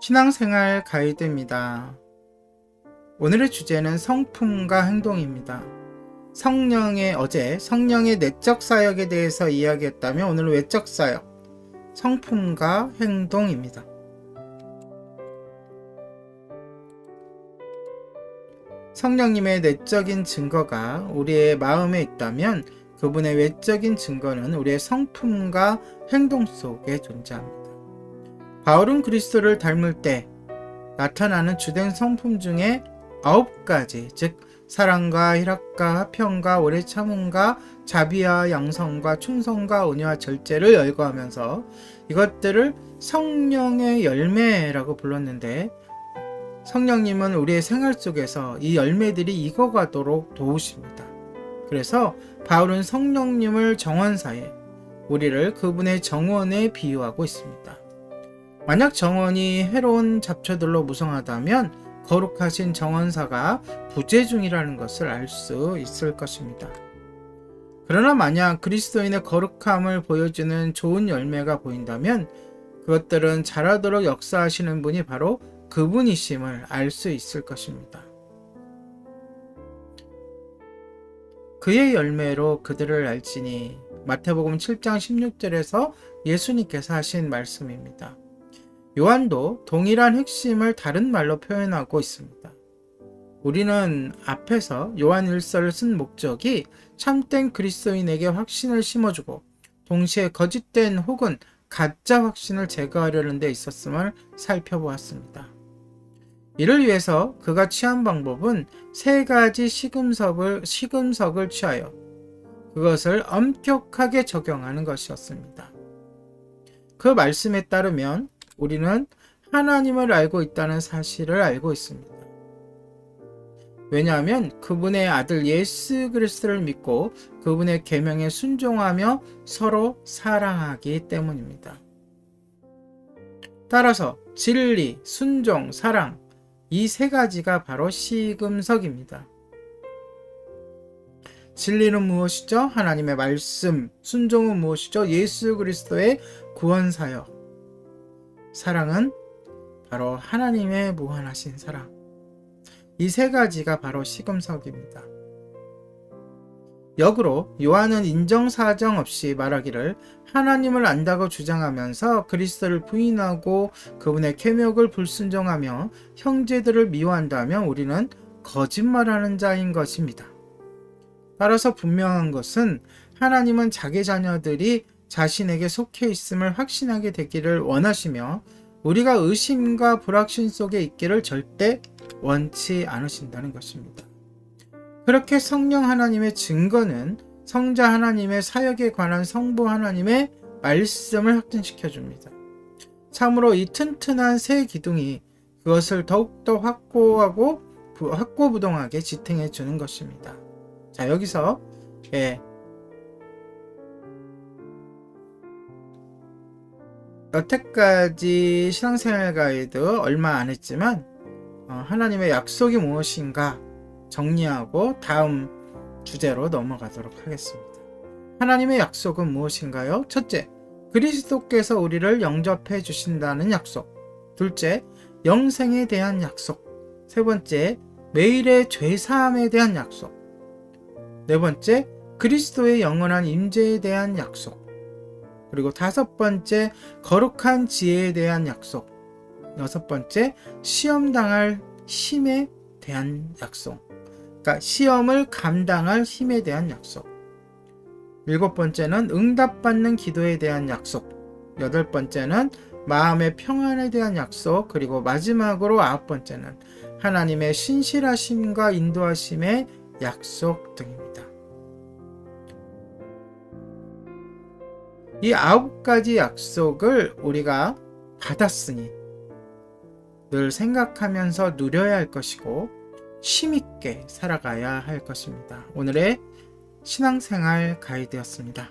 신앙생활 가이드입니다. 오늘의 주제는 성품과 행동입니다. 성령의 어제 성령의 내적 사역에 대해서 이야기했다면 오늘은 외적 사역, 성품과 행동입니다. 성령님의 내적인 증거가 우리의 마음에 있다면 그분의 외적인 증거는 우리의 성품과 행동 속에 존재합니다. 바울은 그리스도를 닮을 때 나타나는 주된 성품 중에 아홉 가지, 즉 사랑과 희락과 화평과 오래 참음과 자비와 양성과 충성과 은혜와 절제를 열거하면서 이것들을 성령의 열매라고 불렀는데 성령님은 우리의 생활 속에서 이 열매들이 익어가도록 도우십니다. 그래서 바울은 성령님을 정원사에 우리를 그분의 정원에 비유하고 있습니다. 만약 정원이 해로운 잡초들로 무성하다면 거룩하신 정원사가 부재 중이라는 것을 알 수 있을 것입니다. 그러나 만약 그리스도인의 거룩함을 보여주는 좋은 열매가 보인다면 그것들은 자라도록 역사하시는 분이 바로 그분이심을 알 수 있을 것입니다. 그의 열매로 그들을 알지니 마태복음 7장 16절에서 예수님께서 하신 말씀입니다. 요한도 동일한 핵심을 다른 말로 표현하고 있습니다. 우리는 앞에서 요한 일서를 쓴 목적이 참된 그리스도인에게 확신을 심어주고 동시에 거짓된 혹은 가짜 확신을 제거하려는 데 있었음을 살펴보았습니다. 이를 위해서 그가 취한 방법은 세 가지 시금석을, 시금석을 취하여 그것을 엄격하게 적용하는 것이었습니다. 그 말씀에 따르면 우리는 하나님을 알고 있다는 사실을 알고 있습니다. 왜냐하면 그분의 아들 예수 그리스도를 믿고 그분의 계명에 순종하며 서로 사랑하기 때문입니다. 따라서 진리, 순종, 사랑 이 세 가지가 바로 시금석입니다. 진리는 무엇이죠? 하나님의 말씀. 순종은 무엇이죠? 예수 그리스도의 구원 사역. 사랑은 바로 하나님의 무한하신 사랑. 이 세 가지가 바로 시금석입니다. 역으로 요한은 인정사정 없이 말하기를 하나님을 안다고 주장하면서 그리스도를 부인하고 그분의 계명을 불순종하며 형제들을 미워한다면 우리는 거짓말하는 자인 것입니다. 따라서 분명한 것은 하나님은 자기 자녀들이 자신에게 속해 있음을 확신하게 되기를 원하시며 우리가 의심과 불확신 속에 있기를 절대 원치 않으신다는 것입니다. 그렇게 성령 하나님의 증거는 성자 하나님의 사역에 관한 성부 하나님의 말씀을 확증시켜 줍니다. 참으로 이 튼튼한 새 기둥이 그것을 더욱더 확고하고 확고부동하게 지탱해 주는 것입니다. 자, 여기서 예, 여태까지 신앙생활 가이드 얼마 안 했지만 어, 하나님의 약속이 무엇인가 정리하고 다음 주제로 넘어가도록 하겠습니다. 하나님의 약속은 무엇인가요? 첫째, 그리스도께서 우리를 영접해 주신다는 약속. 둘째, 영생에 대한 약속. 세 번째, 매일의 죄사함에 대한 약속. 네 번째, 그리스도의 영원한 임재에 대한 약속. 그리고 다섯 번째, 거룩한 지혜에 대한 약속. 여섯 번째, 시험 당할 힘에 대한 약속. 그러니까 시험을 감당할 힘에 대한 약속. 일곱 번째는 응답받는 기도에 대한 약속. 여덟 번째는 마음의 평안에 대한 약속. 그리고 마지막으로 아홉 번째는 하나님의 신실하심과 인도하심의 약속 등입니다. 이 아홉 가지 약속을 우리가 받았으니 늘 생각하면서 누려야 할 것이고 힘있게 살아가야 할 것입니다. 오늘의 신앙생활 가이드였습니다.